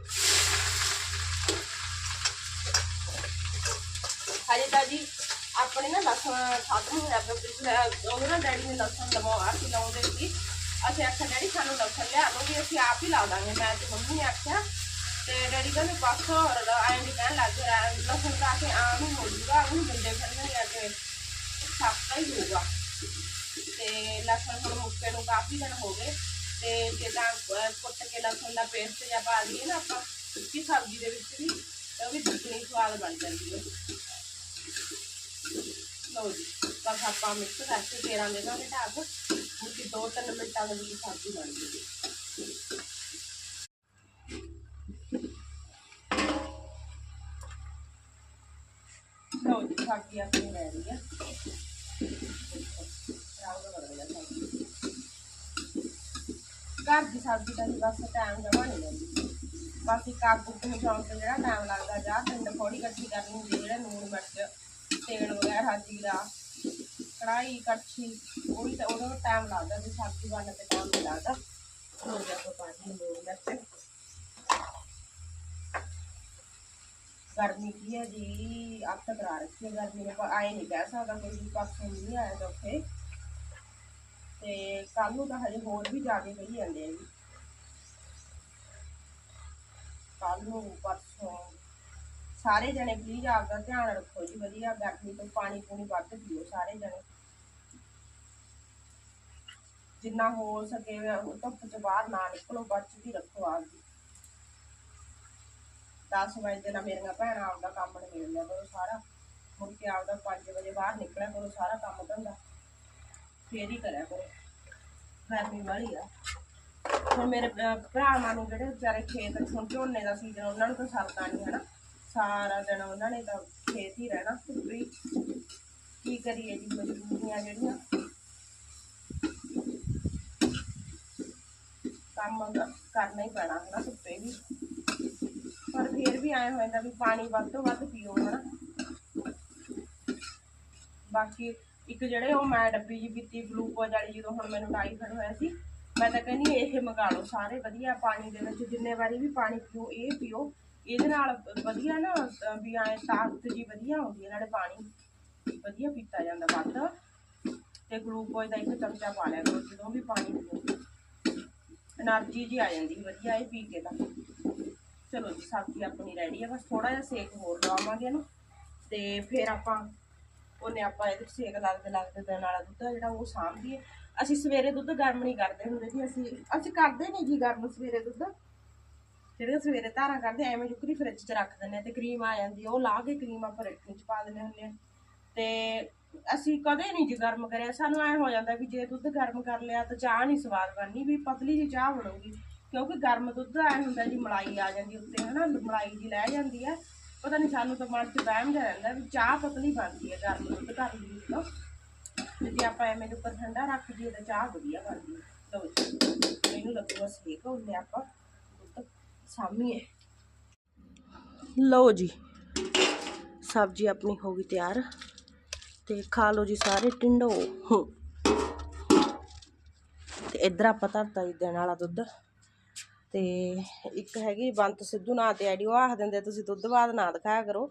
ਹਜੇ ਤਾਂ ਜੀ ਆਪਣੇ ਨਾ ਲਸਣ ਖਤਮ ਹੋਇਆ ਪਿਆ ਪਿਛਲੇ ਉਹ ਨਾ ਡੈਡੀ ਨੇ ਲਸਣ ਲਵਾਉਆ ਸੀ ਲਾਉਂਦੇ ਸੀ ਅਸੀਂ ਆਖਿਆ, ਡੈਡੀ, ਸਾਨੂੰ ਲਸਣ ਲਿਆ ਦੋ ਵੀ ਅਸੀਂ ਆਪ ਹੀ ਲਾ ਦਾਂਗੇ। ਮੈਂ ਤੇ ਮੰਮੀ ਨੇ ਆਖਿਆ, ਤੇ ਡੈਡੀ ਕਹਿੰਦੇ, ਬਸ ਹੋਰ ਆਏ ਨਹੀਂ ਕਹਿਣ ਲੱਗ ਗਿਆ ਲਸਣ ਤਾਂ ਕੇ ਆਮ ਹੀ ਹੋ ਜੂਗਾ, ਉਹਨੂੰ ਬੰਦੇ ਫਿਰਨਗੇ ਅੱਗੇ ਸਸਤਾ ਹੀ ਹੋਊਗਾ। ਤੇ ਲਸਣ ਹੁਣ ਮੁੱਕੇ ਨੂੰ ਕਾਫੀ ਦਿਨ ਹੋ ਗਏ। ਤੇ ਜੇ ਤਾਂ ਅਹ, ਕੁੱਟ ਕੇ ਲਸਣ ਦਾ ਪੇਸਟ ਜਾਂ ਪਾ ਦਈਏ ਨਾ ਆਪਾਂ ਸੁੱਕੀ ਸਬਜ਼ੀ ਦੇ ਵਿੱਚ ਵੀ ਤਾਂ ਉਹ ਵੀ ਦੁੱਗਣੀ ਸਵਾਦ ਬਣ ਜਾਂਦੀ ਹੈ। ਲਓ ਜੀ ਬਸ ਆਪਾਂ ਮਿਕਸ ਕਰਕੇ ਫੇਰਾਂ ਦੇ ਦਾਂਗੇ ਢੱਕ ਮੁੱਕੀ ਦੋ ਤਿੰਨ ਮਿੰਟਾਂ ਦੇ ਵਿੱਚ ਸਬਜ਼ੀ ਬਣ ਜੂਗੀ। ਲਓ ਜੀ ਸਬਜ਼ੀ ਆਪਣੀ ਰਹਿ ਰਹੀ ਹੈ ਰੰਗ ਬਦਲ ਗਿਆ ਸਬਜ਼ੀ ਘਰ ਦੀ ਸਬਜ਼ੀ ਦਾ ਵੀ ਬਸ ਟਾਈਮ ਜਮਾ ਨਹੀਂ ਲੈਂਦੀ ਬਾਕੀ ਕਾਬੂ ਨੂੰ ਸ਼ੌਂਕ ਤੇ ਜਿਹੜਾ ਟਾਈਮ ਲੱਗਦਾ ਜਾਂ ਤਿੰਨ ਥੋੜੀ ਇਕੱਠੀ ਕਰਨੀ ਹੁੰਦੀ ਹੈ, ਜਿਹੜਾ ਨੂਣ ਮਿਰਚ ਤੇਲ ਵਗੈਰਾ ਜੀਰਾ ਕੜਾਈ ਕੜਛੀ ਉਹ ਵੀ ਤਾਂ ਉਹਦਾ ਟਾਈਮ ਲੱਗਦਾ ਤੇ ਸਬਜ਼ੀ ਬਣਨ ਤੇ ਟਾਈਮ ਨਹੀਂ ਲੱਗਦਾ ਹੋ ਜਾ ਕੋ ਪਾਣੀ ਨੂਣ ਮਿਰਚ ਗਰਮੀ ਕੀ ਹੈ ਜੀ ਅੱਤ ਕਰਾ ਰੱਖੀ ਹੈ ਗਰਮੀ ਨੇ ਪਰ ਆਏ ਨਹੀਂ ਕਹਿ ਸਕਦਾ ਕੋਈ ਵੀ ਪਾਸੋਂ ਨਹੀਂ ਆਇਆ ਤੇ ਕੱਲ ਨੂੰ ਤਾਂ ਹਜੇ ਹੋਰ ਵੀ ਜ਼ਿਆਦਾ ਕਹੀ ਜਾਂਦੇ ਆ ਜੀ। ਕੱਲ ਨੂੰ, ਪਰਸੋਂ। ਸਾਰੇ ਜਣੇ ਪਲੀਜ਼ ਆਪਦਾ ਧਿਆਨ ਰੱਖੋ ਜੀ, ਵਧੀਆ ਗਰਮੀ ਤੋਂ ਪਾਣੀ ਪੂਣੀ ਵੱਧ ਪੀਓ ਸਾਰੇ ਜਣੇ। ਜਿੰਨਾ ਹੋ ਸਕੇ ਧੁੱਪ ਚ ਬਾਹਰ ਨਾ ਨਿਕਲੋ ਬਚ ਬਚਦੀ ਰੱਖੋ ਆਪਦੀ 10 ਵਜੇ ਨਾਲ ਮੇਰੀਆਂ ਭੈਣਾਂ ਆਪਦਾ ਕੰਮ ਨਿਬੇੜ ਲਿਆ ਕਰੋ ਸਾਰਾ। ਮੁੜ ਕੇ ਆਪਦਾ 5 ਵਜੇ ਬਾਹਰ ਨਿਕਲਿਆ ਕਰੋ, ਸਾਰਾ ਕੰਮ ਧੰਦਾ। ਫੇਰ ਹੀ ਕਰਿਆ ਕਰੋ। ਗਰਮੀ ਵਾਲੀ ਆ। ਹੁਣ ਮੇਰੇ ਭਰਾਵਾਂ ਨੂੰ ਜਿਹੜੇ ਵਿਚਾਰੇ ਖੇਤ, ਹੁਣ ਝੋਨੇ ਦਾ ਸੀਜ਼ਨ ਉਹਨਾਂ ਨੂੰ ਤਾਂ ਸਰਦਾ ਨਹੀਂ ਹਨਾ? ਸਾਰਾ ਦਿਨ ਉਹਨਾਂ ਨੇ ਤਾਂ ਖੇਤ ਹੀ ਰਹਿਣਾ। ਵੀ ਕੀ ਕਰੀਏ ਜੀ, ਮਜਬੂਰੀਆਂ ਜਿਹੜੀਆਂ। ਕੰਮ ਕਰਨਾ ਹੀ ਪੈਣਾ, ਹਨਾ ਧੁੱਪੇ ਵੀ। ਪਰ ਫਿਰ ਵੀ ਆਏ ਹੋਏ ਦਾ ਵੀ ਪਾਣੀ ਵੱਧ ਤੋਂ ਵੱਧ ਪੀਓ, ਹਨਾ। ਬਾਕੀ ਇੱਕ ਜਿਹੜੇ ਉਹ ਮੈਂ ਡੱਬੀ ਜੀ ਪੀਤੀ ਗਲੂਕੋਜ਼ ਵਾਲੀ ਜਦੋਂ ਹੁਣ ਮੈਨੂੰ ਟਾਈਫਾਇਡ ਹੋਇਆ ਸੀ, ਮੈਂ ਤਾਂ ਕਹਿੰਦੀ ਇਹ ਮੰਗਾ ਲਓ ਸਾਰੇ ਵਧੀਆ, ਪਾਣੀ ਦੇ ਵਿੱਚ ਜਿੰਨੇ ਵਾਰੀ ਵੀ ਪਾਣੀ ਪੀਓ, ਇਹ ਪੀਓ। ਇਹਦੇ ਨਾਲ ਵਧੀਆ ਨਾ ਵੀ ਐ ਤਾਕਤ ਜੀ ਵਧੀਆ ਹੁੰਦੀ ਹੈ, ਨਾਲੇ ਪਾਣੀ ਵਧੀਆ ਪੀਤਾ ਜਾਂਦਾ ਵੱਧ। ਤੇ ਗਲੂਕੋਜ਼ ਦਾ ਇੱਕ ਚਮਚਾ ਪਾ ਲਿਆ ਕਰੋ, ਜਦੋਂ ਵੀ ਪਾਣੀ ਪੀਓ। ਐਨਰਜੀ ਜੀ ਆ ਜਾਂਦੀ, ਵਧੀਆ ਇਹ ਪੀ ਕੇ ਤਾਂ। ਚਲੋ ਜੀ ਸਬਜ਼ੀ ਆਪਣੀ ਰੈਡੀ ਹੈ ਬਸ ਥੋੜਾ ਜਿਹਾ ਸੇਕ ਹੋਰ ਲਵਾਵਾਂਗੇ ਨਾ। ਤੇ ਫਿਰ ਆਪਾਂ ਉਹਨੇ ਆਪਾਂ ਇਹਦੇ ਸੇਕ ਲੱਗਦੇ ਲੱਗਦੇ ਦੇਣ ਵਾਲਾ ਦੁੱਧ ਆ ਜਿਹੜਾ ਉਹ ਸਾਂਭੀਏ ਅਸੀਂ ਸਵੇਰੇ ਦੁੱਧ ਗਰਮ ਨਹੀਂ ਕਰਦੇ ਹੁੰਦੇ ਜੀ, ਅਸੀਂ ਅਸੀਂ ਕਰਦੇ ਨਹੀਂ ਜੀ ਗਰਮ ਸਵੇਰੇ ਦੁੱਧ। ਜਿਹੜੇ ਸਵੇਰੇ ਧਾਰਾਂ ਕਰਦੇ ਐਵੇਂ ਜੁਕਰੀ ਫ੍ਰਿਜ 'ਚ ਰੱਖ ਦਿੰਦੇ ਆ ਤੇ ਕਰੀਮ ਆ ਜਾਂਦੀ ਉਹ ਲਾ ਕੇ ਕਰੀਮ ਆਪਾਂ ਰੱਖਣੀ 'ਚ ਪਾ ਦਿੰਦੇ ਹੁੰਦੇ ਆ ਤੇ ਅਸੀਂ ਕਦੇ ਨਹੀਂ ਜੀ ਗਰਮ ਕਰਿਆ, ਸਾਨੂੰ ਐ ਹੋ ਜਾਂਦਾ ਵੀ ਜੇ ਦੁੱਧ ਗਰਮ ਕਰ ਲਿਆ ਤਾਂ ਚਾਹ ਨਹੀਂ ਸਵਾਦ ਬਣਨੀ, ਵੀ ਪਤਲੀ ਜੀ ਚਾਹ ਬਣੂਗੀ। ਕਿਉਂਕਿ ਗਰਮ ਦੁੱਧ ਐ ਹੁੰਦਾ ਜੀ, ਮਲਾਈ ਆ ਜਾਂਦੀ ਉੱਤੇ, ਹਨਾ, ਮਲਾਈ ਜੀ ਲੈ ਜਾਂਦੀ ਹੈ। ਪਤਾ ਨਹੀਂ ਸਾਨੂੰ ਤਾਂ ਮਨ 'ਚ ਵਹਿਮ ਜਿਹਾ ਰਹਿੰਦਾ ਵੀ ਚਾਹ ਪਤਲੀ ਬਣਦੀ ਹੈ ਗਰਮ ਦੁੱਧ ਕਰ ਲਈ ਤਾਂ। ਤੇ ਜੇ ਆਪਾਂ ਐਵੇਂ ਦੇ ਉੱਪਰ ਠੰਡਾ ਰੱਖ ਦਈਏ ਤਾਂ ਚਾਹ ਵਧੀਆ ਬਣਦੀ ਹੈ। ਲਓ ਜੀ ਇਹਨੂੰ ਲੱਗੂਗਾ ਸੇਕ ਹੁੰਦੇ ਆਪਾਂ ਦੁੱਧ ਸਾਮੀਏ ਲਓ ਜੀ, ਸਬਜ਼ੀ ਆਪਣੀ ਹੋ ਗਈ ਤਿਆਰ ਤੇ ਖਾ ਲਓ ਜੀ ਸਾਰੇ ਟਿੰਡੋ। ਤੇ ਇਧਰ ਆਪਾਂ ਧਰਤਾ ਜੀ ਦੇਣ ਵਾਲਾ ਦੁੱਧ। ਤੇ ਇੱਕ ਹੈਗੀ ਬੰਤ ਸਿੱਧੂ ਨਾਂ ਤੇ ਆਈਡੀ ਉਹ ਆਖ ਦਿੰਦੇ ਤੁਸੀਂ ਦੁੱਧ ਬਾਅਦ ਨਾ ਦਿਖਾਇਆ ਕਰੋ।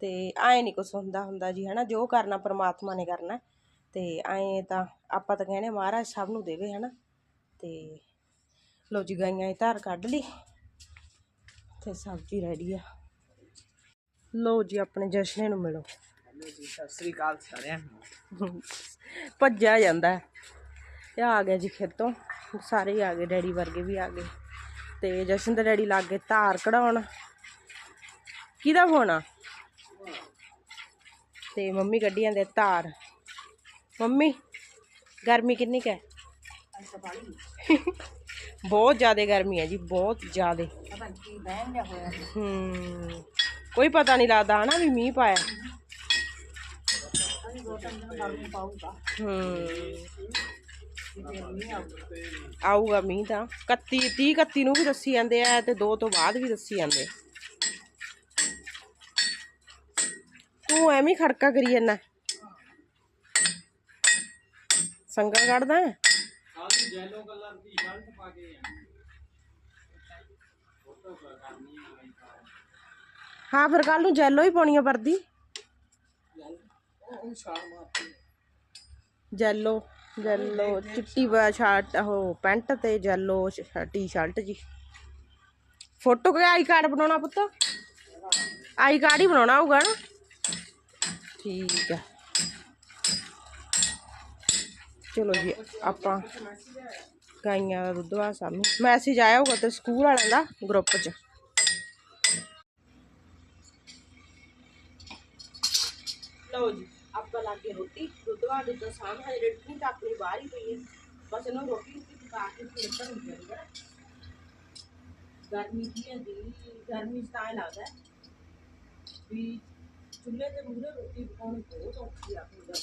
ਤੇ ਐਂ ਨਹੀਂ ਕੁਛ ਹੁੰਦਾ ਹੁੰਦਾ ਜੀ ਹਨਾ ਜੋ ਕਰਨਾ ਪ੍ਰਮਾਤਮਾ ਨੇ ਕਰਨਾ। ਤੇ ਐਂ ਤਾਂ ਆਪਾਂ ਤਾਂ ਕਹਿੰਦੇ ਮਹਾਰਾਜ ਸਭ ਨੂੰ ਦੇਵੇ ਹਨਾ। ਤੇ ਲੋ ਜੀ ਗਾਈਆਂ ਦੀ ਧਾਰ ਕੱਢ ਲਈ ਤੇ ਸਬਜ਼ੀ ਰੈਡੀ ਆ। ਲਓ ਜੀ ਆਪਣੇ ਜਸ਼ਨੇ ਨੂੰ ਮਿਲੋ। ਸਤਿ ਸ੍ਰੀ ਅਕਾਲ ਸਾਰਿਆਂ ਨੂੰ। ਭੱਜਿਆ ਜਾਂਦਾ। ਇਹ ਆ ਗਿਆ ਜੀ ਖੇਤੋਂ। ਸਾਰੇ ਆ ਗਏ ਡੈਡੀ ਵਰਗੇ ਵੀ ਆ ਗਏ। ਤੇ ਜਸ਼ਨ ਦੇ ਡੈਡੀ ਲੱਗ ਗਏ ਧਾਰ ਕਢਾਉਣ। ਕਿਹਦਾ ਫੋਨ ਆ? ਤੇ ਮੰਮੀ ਕੱਢੀ ਜਾਂਦੇ ਧਾਰ। ਮੰਮੀ, ਗਰਮੀ ਕਿੰਨੀ ਕੁ ਹੈ? ਬਹੁਤ ਜ਼ਿਆਦਾ ਗਰਮੀ ਹੈ ਜੀ, ਬਹੁਤ ਜ਼ਿਆਦਾ। ਹੂੰ, ਕੋਈ ਪਤਾ ਨਹੀਂ ਲੱਗਦਾ ਹਨਾ ਵੀ ਮੀਂਹ ਪਾਇਆ। ਹੂੰ। ਆਊਗਾ ਮੀਂਹ ਤਾਂ। 31 30 31 ਨੂੰ ਵੀ ਦੱਸੀ ਜਾਂਦੇ ਆ ਤੇ 2 ਤੋਂ ਬਾਅਦ ਵੀ ਦੱਸੀ ਜਾਂਦੇ। ਤੂੰ ਐਵੇਂ ਹੀ ਖੜਕਾ ਕਰੀ ਜਾਂਦਾ ਸੰਗਲ ਕੱਢਦਾ? ਹੈ? ਹਾਂ ਫਿਰ ਕੱਲ ਨੂੰ ਜੈਲੋ ਹੀ ਪਾਉਣੀ ਆ ਵਰਦੀ ਜੈਲੋ ਜੈਲੋ। ਚਿੱਟੀ ਵਾ ਸ਼ਰਟ, ਉਹ ਪੈਂਟ ਤੇ ਜੈਲੋ ਟੀ-ਸ਼ਰਟ ਜੀ। ਫੋਟੋ ਕਿ ਆਈ ਕਾਰਡ ਬਣਾਉਣਾ ਪੁੱਤ? ਆਈ ਕਾਰਡ ਹੀ ਬਣਾਉਣਾ ਹੋਊਗਾ ਨਾ। ਠੀਕ ਹੈ ਚਲੋ ਜੀ, ਆਪਾਂ ਗਾਈਆਂ ਦਾ ਦੁੱਧ ਵਾ ਸਾਹਮਣੇ ਮੈਸੇਜ ਆਇਆ ਹੋਊਗਾ ਤੇ ਸਕੂਲ ਵਾਲਿਆਂ ਦਾ ਗਰੁੱਪ 'ਚ। ਲਓ ਜੀ। ਆਪਾਂ ਲਾ ਕੇ ਰੋਟੀ ਦੁੱਧ ਦੁੱਧ ਸਾਹਮਣੇ ਹਜੇ ਰੋਟੀ ਤਾਂ ਆਪਣੀ ਬਾਹਰ ਹੀ ਪਈ ਹੈ। ਬਸ ਇਹਨੂੰ ਰੋਟੀ ਪਕਾ ਕੇ ਫਿਰ ਤਾਂ ਹੋ ਜਾਏਗਾ ਗਰਮੀ ਕੀ ਹੈ ਜੀ? ਗਰਮੀ ਤਾਂ ਲੱਗਦਾ ਵੀ ਚੁੱਲ੍ਹੇ ਤੇ ਮੂਹਰੇ ਰੋਟੀ ਪਕਾਉਣੀ ਬਹੁਤ ਔਖੀ ਆ ਹੁੰਦਾ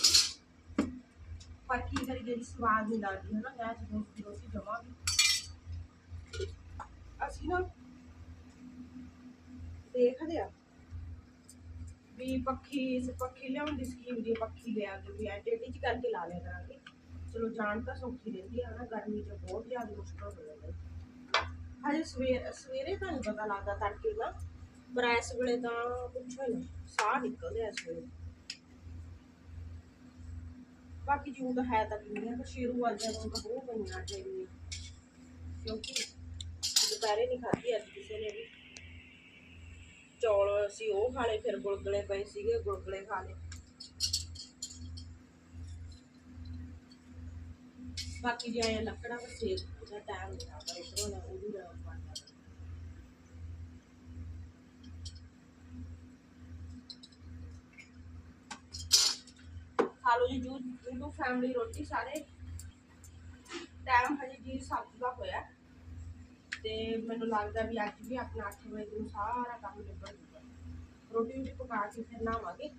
ਪਰ ਕੀ ਕਰੀਏ ਜੀ, ਸਵਾਦ ਨਹੀਂ ਲੱਗਦੀ ਹੈ ਨਾ ਗੈਸ ਦੋਸਤੀ ਰੋਟੀ ਜਮਾ ਅਸੀਂ ਨਾ ਦੇਖਦੇ ਆ ਵੀ ਪੱਖੀ ਪੱਖੀ ਲਿਆਉਣ ਦੀ ਸਕੀਮ ਦੀ ਪੱਖੀ ਲਿਆ ਕੇ ਵੀ ਐਡਿਟ ਚ ਕਰਕੇ ਲਾ ਲਿਆ ਕਰਾਂਗੇ। ਚਲੋ, ਜਾਣ ਤਾਂ ਸੌਖੀ ਰਹਿੰਦੀ ਆ ਨਾ, ਗਰਮੀ ਚ ਬਹੁਤ ਜ਼ਿਆਦਾ ਮੁਸ਼ਕਲ ਹੋ ਜਾਂਦਾ। ਹੈ। ਹਜੇ ਸਵੇਰ, ਸਵੇਰੇ ਤਾਂ ਨਹੀਂ ਪਤਾ ਲੱਗਦਾ ਤੜਕੇ ਨਾ ਪਰ ਇਸ ਵੇਲੇ ਤਾਂ ਪੁੱਛੋ ਹੀ ਨਾ, ਸਾਹ ਨਿਕਲਦੇ ਆ ਇਸ ਵੇਲੇ। ਬਾਕੀ ਜੂਨ ਤਾਂ ਹੈ ਤਾਂ ਕਿੰਨੀਆਂ ਪਰ ਸ਼ੇਰੂ ਵਾਲਿਆਂ ਨੂੰ ਤਾਂ ਬਹੁਤ ਪਈਆਂ ਚਾਹੀਦੀਆਂ ਕਿਉਂਕਿ ਦੁਪਹਿਰੇ ਨਹੀਂ ਖਾਧੀ ਅੱਜ ਕਿਸੇ ਨੇ ਵੀ। ਚੌਲ ਅਸੀਂ ਉਹ ਖਾ ਲਏ, ਫਿਰ ਗੁਲਗੁਲੇ ਪਏ ਸੀਗੇ, ਗੁਲਗੁਲੇ ਖਾ ਲਏ। ਬਾਕੀ ਜੇ ਲੱਕੜਾਂ ਦਾ ਸੇਕ ਦਾ ਟਾਈਮ ਨਹੀਂ ਲੱਗਦਾ ਇਧਰੋਂ ਨਾ ਉਹ ਵੀ ਗਰਮ ਖਾ ਲਓ ਜੀ, ਜੂ ਜੂ ਫੈਮਿਲੀ ਰੋਟੀ ਸਾਰੇ। ਟਾਈਮ ਹਜੇ ਜੀ ਸੱਤ ਦਾ ਹੋਇਆ। ਤੇ ਮੈਨੂੰ ਲੱਗਦਾ ਵੀ ਅੱਜ ਵੀ ਆਪਣਾ 8 ਵਜੇ ਨੂੰ ਸਾਰਾ ਕੰਮ ਨਿਬੜ ਜੂਗਾ ਰੋਟੀ ਵੀ ਪਕਾ ਕੇ ਫਿਰ ਨਹਾਵਾਂਗੇ।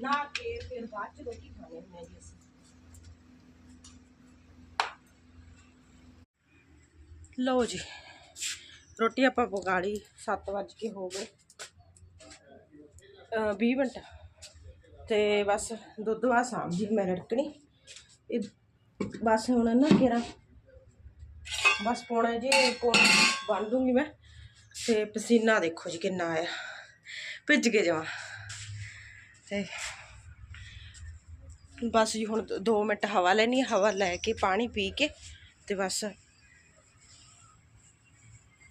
ਨਹਾ ਕੇ ਫਿਰ ਬਾਅਦ ਚ ਰੋਟੀ ਖਾਣੀ ਹੁੰਦੀ ਜੀ ਅਸੀਂ। ਲਓ ਜੀ, ਰੋਟੀ ਆਪਾਂ ਪਕਾ ਲਈ 7 ਵਜੇ ਕੇ ਹੋ ਗਏ। ਅ 20 ਮਿੰਟ। ਤੇ ਬਸ ਦੁੱਧ ਵਾ ਸਾਂਭ ਮੈਂ ਰੜਕਣੀ। ਇਹ ਬਸ ਹੁਣ ਨਾ ਕਿਰਾ ਬਸ ਪੌਣਾ ਜੀ ਕੋਣ ਬੰਨ ਦੂੰਗੀ ਮੈਂ ਤੇ ਪਸੀਨਾ ਦੇਖੋ ਜੀ ਕਿੰਨਾ ਆਇਆ। ਭਿੱਜ ਕੇ ਜਾਵਾਂ। ਤੇ ਬਸ ਜੀ ਹੁਣ 2 ਮਿੰਟ ਹਵਾ ਲੈਣੀ ਹਵਾ ਲੈ ਕੇ ਪਾਣੀ ਪੀ ਕੇ ਤੇ ਬਸ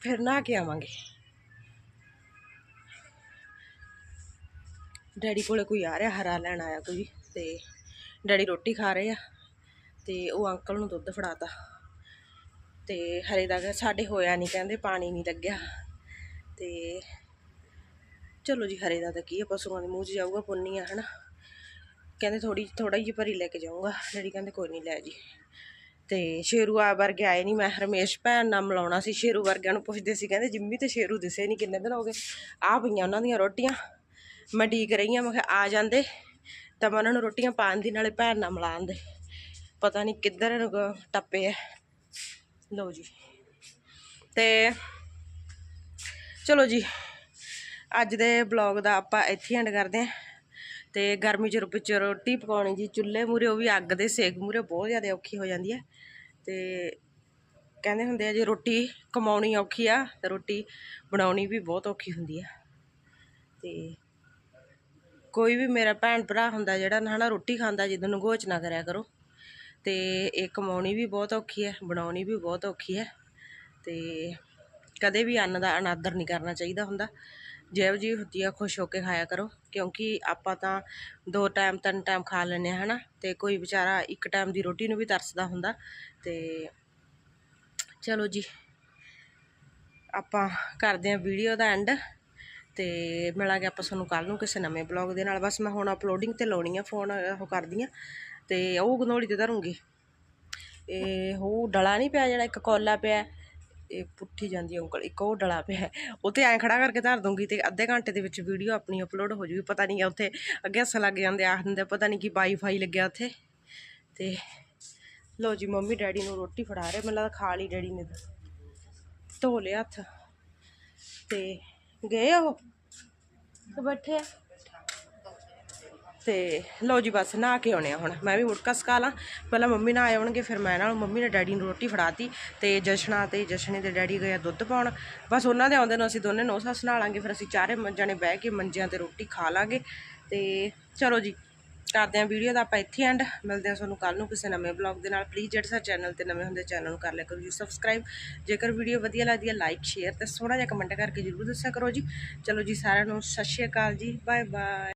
ਫਿਰ ਨਾ ਕੇ ਆਵਾਂਗੇ। ਡੈਡੀ ਕੋਲੇ ਕੋਈ ਆ ਰਿਹਾ, ਹਰਾ ਲੈਣ ਆਇਆ ਕੋਈ ਤੇ ਡੈਡੀ ਰੋਟੀ ਖਾ ਰਹੇ ਆ ਤੇ ਉਹ ਅੰਕਲ ਨੂੰ ਦੁੱਧ ਫੜਾਤਾ। ਤੇ ਹਰੇ ਦਾ ਸਾਡੇ ਹੋਇਆ ਨਹੀਂ ਕਹਿੰਦੇ, ਪਾਣੀ ਨਹੀਂ ਲੱਗਿਆ। ਤੇ ਚਲੋ ਜੀ ਹਰੇ ਦਾ ਤਾਂ ਕੀ ਆ, ਪਸ਼ੂਆਂ ਦੇ ਮੂੰਹ 'ਚ ਜਾਊਗਾ ਪੁੰਨੀ ਆ, ਹਨਾ। ਕਹਿੰਦੇ ਥੋੜੀ ਥੋੜਾ ਜਿਹੀ ਭਰੀ ਲੈ ਕੇ ਜਾਊਂਗਾ। ਡੈਡੀ ਕਹਿੰਦੇ ਕੋਈ ਨਹੀਂ ਲੈ ਜੀ। ਤੇ ਸ਼ੇਰੂ ਆ ਵਰਗੇ ਆਏ ਨਹੀਂ ਮੈਂ ਰਮੇਸ਼ ਭੈਣ ਨਾਲ ਮਿਲਾਉਣਾ ਸੀ, ਸ਼ੇਰੂ ਵਰਗਿਆਂ ਨੂੰ ਪੁੱਛਦੇ ਸੀ, ਕਹਿੰਦੇ ਜਿੰਮੀ ਤੇ ਸ਼ੇਰੂ ਦਿਸੇ ਨਹੀਂ ਕਿੰਨੇ ਦਿਨ ਹੋ ਗਏ? ਆ ਪਈਆਂ ਉਹਨਾਂ ਦੀਆਂ ਰੋਟੀਆਂ। ਮੈਂ ਡੀਕ ਰਹੀ ਹਾਂ, ਮੈਂ ਕਿਹਾ ਆ ਜਾਂਦੇ। ਤਾਂ ਮੈਂ ਉਹਨਾਂ ਨੂੰ ਰੋਟੀਆਂ ਪਾਣ ਦੀ, ਨਾਲੇ ਭੈਣ ਨਾਲ ਮਿਲਾਉਣ ਦੇ। ਪਤਾ ਨਹੀਂ ਕਿੱਧਰ ਨੂੰ ਟੱਪੇ ਆ। ਲਓ ਜੀ। ਤੇ ਚਲੋ ਜੀ, ਅੱਜ ਦੇ ਬਲੌਗ ਦਾ ਆਪਾਂ ਇੱਥੇ ਐਂਡ ਕਰਦੇ ਹਾਂ। ਤੇ ਗਰਮੀ ਚ ਰੁਪ ਵਿੱਚ ਰੋਟੀ ਪਕਾਉਣੀ ਜੀ, ਚੁੱਲ੍ਹੇ ਮੂਰੇ ਉਹ ਵੀ ਅੱਗ ਦੇ ਸੇਕ ਮੂਰੇ ਬਹੁਤ ਜ਼ਿਆਦਾ ਔਖੀ ਹੋ ਜਾਂਦੀ ਹੈ। ਤੇ ਕਹਿੰਦੇ ਹੁੰਦੇ ਆ ਜੇ, ਰੋਟੀ ਕਮਾਉਣੀ ਔਖੀ ਆ, ਤੇ ਰੋਟੀ ਬਣਾਉਣੀ ਵੀ ਬਹੁਤ ਔਖੀ ਹੁੰਦੀ ਆ ਤੇ ਕੋਈ ਵੀ ਮੇਰਾ ਭੈਣ ਭਰਾ ਹੁੰਦਾ ਜਿਹੜਾ ਨਾ ਹਨਾ ਰੋਟੀ ਖਾਂਦਾ, ਜਿੱਦਾਂ ਗੋਚ ਨਾ ਕਰਿਆ ਕਰੋ। ਅਤੇ ਇਹ ਕਮਾਉਣੀ ਵੀ ਬਹੁਤ ਔਖੀ ਹੈ, ਬਣਾਉਣੀ ਵੀ ਬਹੁਤ ਔਖੀ ਹੈ ਅਤੇ ਕਦੇ ਵੀ ਅੰਨ ਦਾ ਅਨਾਦਰ ਨਹੀਂ ਕਰਨਾ ਚਾਹੀਦਾ ਹੁੰਦਾ। ਜਿਹੋ ਜਿਹੀ ਹੁੰਦੀ ਆ ਖੁਸ਼ ਹੋ ਕੇ ਖਾਇਆ ਕਰੋ, ਕਿਉਂਕਿ ਆਪਾਂ ਤਾਂ ਦੋ ਟਾਈਮ, ਤਿੰਨ ਟਾਈਮ ਖਾ ਲੈਂਦੇ ਹਾਂ ਹੈ ਨਾ ਅਤੇ ਕੋਈ ਵਿਚਾਰਾ ਇੱਕ ਟਾਈਮ ਦੀ ਰੋਟੀ ਨੂੰ ਵੀ ਤਰਸਦਾ ਹੁੰਦਾ ਅਤੇ ਚਲੋ ਜੀ, ਆਪਾਂ ਕਰਦੇ ਹਾਂ ਵੀਡੀਓ ਦਾ ਐਂਡ ਤੇ ਮਿਲਾਂਗੇ ਆਪਾਂ ਤੁਹਾਨੂੰ ਕੱਲ ਨੂੰ ਕਿਸੇ ਨਵੇਂ ਬਲੌਗ ਦੇ ਨਾਲ। ਬਸ ਮੈਂ ਹੁਣ ਅਪਲੋਡਿੰਗ ਤੇ ਲਾਉਣੀ ਆ, ਫੋਨ ਉਹ ਕਰਦੀ ਆ ਤੇ ਉਹ ਗਨੋਲੀ ਤੇ ਧਰੂੰਗੀ। ਇਹ ਉਹ ਡਲਾ ਨਹੀਂ ਪਿਆ ਜਿਹੜਾ, ਇੱਕ ਕੋਲਾ ਪਿਆ। ਇਹ ਪੁੱਠੀ ਜਾਂਦੀ ਆ ਉਂਗਲ, ਇੱਕ ਉਹ ਡਲਾ ਪਿਆ। ਉਹ ਤੇ ਐਂ ਖੜਾ ਕਰਕੇ ਧਰ ਦੂੰਗੀ ਤੇ ਅੱਧੇ ਘੰਟੇ ਦੇ ਵਿੱਚ ਵੀਡੀਓ ਆਪਣੀ ਅਪਲੋਡ ਹੋ ਜੂਗੀ। ਪਤਾ ਨਹੀਂ ਉੱਥੇ ਅੱਗੇ ਹੱਸ ਲੱਗ ਜਾਂਦੇ ਆਖ ਦਿੰਦੇ, ਪਤਾ ਨਹੀਂ ਕੀ ਵਾਈਫਾਈ ਲੱਗਿਆ ਉੱਥੇ। ਤੇ ਲੋ ਜੀ, ਮੰਮੀ ਡੈਡੀ ਨੂੰ ਰੋਟੀ ਫੜਾ ਰਹੇ। ਮੈਨੂੰ ਲੱਗਦਾ ਖਾ ਲਈ ਡੈਡੀ ਨੇ ਧੋ ਲਿਆ ਹੱਥ। ਤੇ ਗਏ ਉਹ? ਤੇ ਬੈਠੇ ਆ। ਤੇ ਲਓ ਜੀ ਬਸ ਨਹਾ ਕੇ ਆਉਣੇ ਆ ਹੁਣ। ਮੈਂ ਵੀ ਮੁੜਕਾ ਸਕਾ ਲਾਂ। ਪਹਿਲਾਂ ਮੰਮੀ ਨਾਲ ਆਉਣਗੇ, ਫਿਰ ਮੈਂ ਨਾਲ ਮੰਮੀ ਨੇ ਡੈਡੀ ਨੂੰ ਰੋਟੀ ਫੜਾਤੀ ਤੇ ਜਸ਼ਨਾ ਤੇ ਜਸ਼ਨੇ ਦੇ ਡੈਡੀ ਗਏ ਆ ਦੁੱਧ ਪਾਉਣ। ਬਸ ਉਹਨਾਂ ਦੇ ਆਉਂਦੇ ਨੂੰ ਅਸੀਂ ਦੋਨੇ ਨੌ ਸੱਸ ਨਹਾ ਲਾਂਗੇ, ਫਿਰ ਅਸੀਂ ਚਾਰੇ ਜਣੇ ਬਹਿ ਕੇ ਮੰਜਿਆਂ ਤੇ ਰੋਟੀ ਖਾ ਲਾਂਗੇ। ਤੇ ਚਲੋ ਜੀ, ਕਰਦੇ ਆਂ ਵੀਡੀਓ ਦਾ ਆਪਾਂ ਇੱਥੇ ਐਂਡ ਮਿਲਦੇ ਆਂ ਤੁਹਾਨੂੰ ਕੱਲ ਨੂੰ ਕਿਸੇ ਨਵੇਂ ਬਲੌਗ ਦੇ ਨਾਲ। ਪਲੀਜ਼ ਜਿਹੜੇ ਸਾਡੇ ਚੈਨਲ ਤੇ ਨਵੇਂ ਹੁੰਦੇ ਚੈਨਲ ਨੂੰ ਕਰ ਲਿਆ ਕਰੋ ਜੀ ਸਬਸਕ੍ਰਾਈਬ ਜੇਕਰ ਵੀਡੀਓ ਵਧੀਆ ਲੱਗਦੀ ਹੈ ਲਾਈਕ ਸ਼ੇਅਰ ਤੇ ਥੋੜਾ ਜਿਹਾ ਕਮੈਂਟ ਕਰਕੇ ਜਰੂਰ ਦੱਸਿਆ ਕਰੋ ਜੀ। ਚਲੋ ਜੀ, ਸਾਰਿਆਂ ਨੂੰ ਸਤਿ ਸ਼੍ਰੀ ਅਕਾਲ ਜੀ। Bye bye